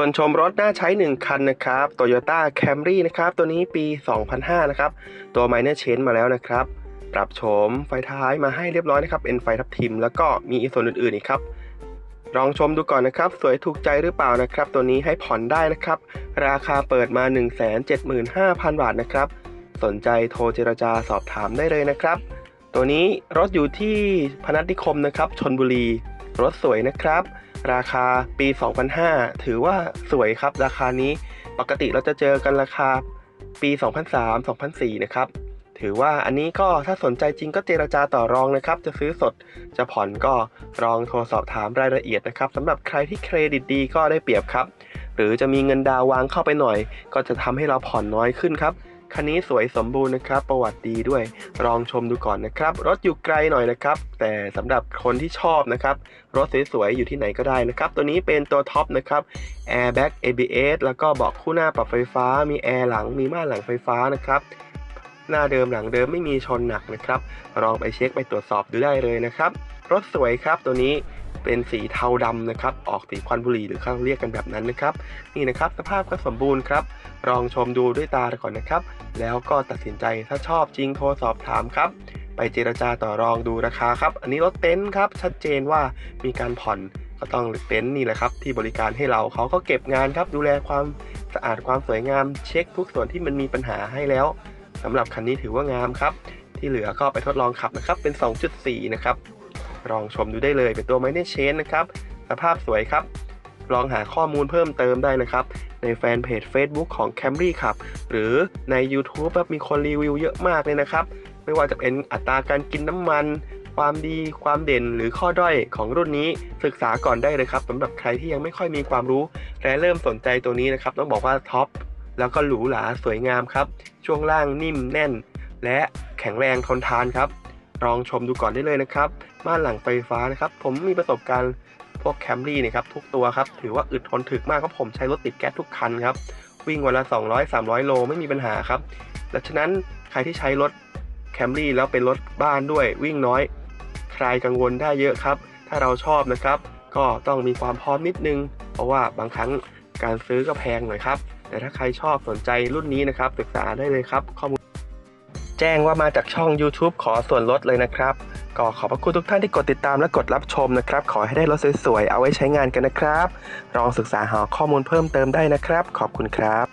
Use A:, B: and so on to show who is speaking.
A: วนชมรถน่าใช้ 1 คันนะครับ Toyota Camry นะครับ ตัวนี้ปี 2005 นะครับ ตัว Minor Change มาแล้วนะครับ ปรับโฉมไฟท้ายมาให้เรียบร้อยนะครับ เป็นไฟทับทิม แล้วก็มีอีส่วนอื่นๆอีกครับ ลองชมดูก่อนนะครับ สวยถูกใจหรือเปล่านะครับ ตัวนี้ให้ผ่อนได้นะครับ ราคาเปิดมา 175,000 บาทนะครับ สนใจโทรเจรจาสอบถามได้เลยนะครับ ตัวนี้รถอยู่ที่พนัสนิคมนะครับ ชนบุรี รถสวยนะครับ ราคาปี 2005 ถือว่าสวยครับ ราคานี้ปกติเราจะเจอกันราคาปี 2003 2004 นะครับ ถือว่าอันนี้ก็ถ้าสนใจจริงก็เจรจาต่อรองนะครับ จะซื้อสดจะผ่อนก็ลองโทรสอบถามรายละเอียดนะครับสำหรับใครที่เครดิตดีก็ได้เปรียบครับ หรือจะมีเงินดาววางเข้าไปหน่อย ก็จะทำให้เราผ่อนน้อยขึ้นครับ คันนี้สวยสมบูรณ์นะครับ ประวัติดีด้วยลองชมดูก่อนนะครับ รถอยู่ไกลหน่อยนะครับ แต่สำหรับคนที่ชอบนะครับ รถสวยๆอยู่ที่ไหนก็ได้นะครับ ตัวนี้เป็นตัวท็อปนะครับ Airbag ABS แล้วก็เบาะคู่หน้าปรับไฟฟ้า มีแอร์หลังมีม่านหลังไฟฟ้านะครับหน้าเดิมหลังเดิมไม่มีชนหนักนะครับลองไปเช็คไปตรวจสอบดูได้เลยนะครับ รถสวยครับตัวนี้ เป็นสีเทาดำนะครับ ออกสีควันบุหรี่หรือเขาเรียกกันแบบนั้นนะครับ นี่นะครับสภาพก็สมบูรณ์ครับลองชมดูด้วยตาก่อนนะครับ แล้วก็ตัดสินใจถ้าชอบจริงโทรสอบถามครับ ไปเจรจาต่อรองดูราคาครับ อันนี้รถเต็นท์ครับชัดเจนว่ามีการผ่อนก็ต้องเต็นท์นี่แหละครับ ที่บริการให้เราเขาก็เก็บงานครับ ดูแลความสะอาดความสวยงาม เช็คทุกส่วนที่มันมีปัญหาให้แล้วสำหรับคันนี้ถือว่างามครับ ที่เหลือก็ไปทดลองขับนะครับเป็น 2.4 นะครับ ลองชมดูได้เลยเป็นตัวไมเนเชนนะครับ สภาพสวยครับ ลองหาข้อมูลเพิ่มเติมได้นะครับ ในแฟนเพจ Facebook ของ Camry ครับ หรือใน YouTube ครับมีคนรีวิวเยอะมากเลยนะครับ ไม่ว่าจะเป็นอัตราการกินน้ำมัน ความดีความเด่นหรือข้อด้อยของรุ่นนี้ศึกษาก่อนได้เลยครับสำหรับใครที่ยังไม่ค่อยมีความรู้และเริ่มสนใจตัวนี้นะครับต้องบอกว่าท็อปแล้วก็หรูหราสวยงามครับ ช่วงล่างนิ่มแน่น และแข็งแรงทนทานครับลองชมดูก่อนได้เลยนะครับ ม่านหลังไฟฟ้านะครับ ผมมีประสบการณ์พวกแคมรี่นะครับทุกตัวครับ ถือว่าอึดทนถึกมากครับผมใช้รถติดแก๊สทุกคันครับ วิ่งวันละ 200 300 โลไม่มีปัญหาครับดังนั้นใครที่ใช้รถแคมรี่แล้วเป็นรถบ้านด้วยวิ่งน้อยใครกังวลได้เยอะครับ ถ้าเราชอบนะครับ ก็ต้องมีความพร้อมนิดนึง เพราะว่าบางครั้งการซื้อก็แพงหน่อยครับ แต่ถ้าใครชอบสนใจรุ่นนี้นะครับศึกษาได้เลยครับข้อมูล แจ้งว่ามาจากช่อง YouTube ขอส่วนลดเลยนะครับ ก็ขอบพระคุณทุกท่านที่กดติดตามและกดรับชมนะครับ ขอให้ได้รถสวยๆ เอาไว้ใช้งานกันนะครับลองศึกษาหาข้อมูลเพิ่มเติมได้นะครับ ขอบคุณครับ